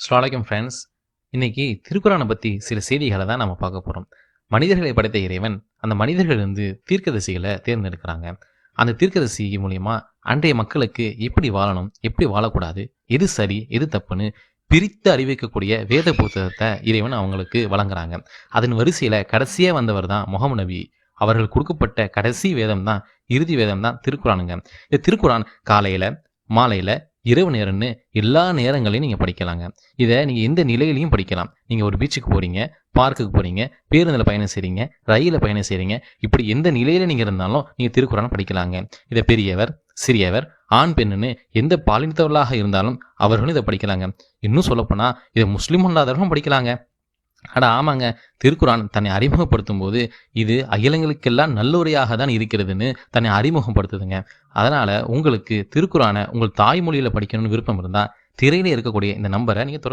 ஸ்லாலைக்கும் friends இன்னைக்கு திருக்குறானை பற்றி சில செய்திகளை தான் நம்ம பார்க்க போகிறோம் மனிதர்களை படைத்த இறைவன் அந்த மனிதர்கள் வந்து தீர்க்கதரிசிகளை தேர்ந்தெடுக்கிறாங்க. அந்த தீர்க்கதரிசி மூலயமா அன்றைய மக்களுக்கு எப்படி வாழணும் எப்படி வாழக்கூடாது எது சரி எது தப்புன்னு பிரித்து அறிவிக்கக்கூடிய வேத புத்தகத்தை இறைவன் அவங்களுக்கு வழங்குறாங்க. அதன் வரிசையில் கடைசியாக வந்தவர் தான் முகமது நபி. அவர்கள் கொடுக்கப்பட்ட கடைசி வேதம் தான் இறுதி வேதம் தான் திருக்குறானுங்க. இந்த திருக்குறான் காலையில் மாலையில் இரவு நேரம்னு எல்லா நேரங்களையும் நீங்கள் படிக்கலாங்க. இதை நீங்கள் எந்த நிலையிலையும் படிக்கலாம். நீங்கள் ஒரு பீச்சுக்கு போகிறீங்க பார்க்குக்கு போகிறீங்க பேருந்தில் பயணம் செய்கிறீங்க ரயிலில் பயணம் செய்கிறீங்க இப்படி எந்த நிலையில் நீங்கள் இருந்தாலும் நீங்கள் திருக்குறான் படிக்கலாங்க. இதை பெரியவர் சிறியவர் ஆண் பெண்ணுன்னு எந்த பாலினத்தவர்களாக இருந்தாலும் அவர்களும் இதை படிக்கலாங்க. இன்னும் சொல்லப்போனால் இதை முஸ்லீம் அல்லாதவர்களும் படிக்கலாங்க. அட ஆமாங்க. திருக்குறான் தன்னை அறிமுகப்படுத்தும் போது இது அகிலங்களுக்கெல்லாம் நல்லுரையாக தான் இருக்கிறதுன்னு தன்னை அறிமுகப்படுத்துதுங்க. அதனால உங்களுக்கு திருக்குறானை உங்கள் தாய்மொழியில் படிக்கணும்னு விருப்பம் இருந்தால் திரையில இருக்கக்கூடிய இந்த நம்பரை நீங்கள்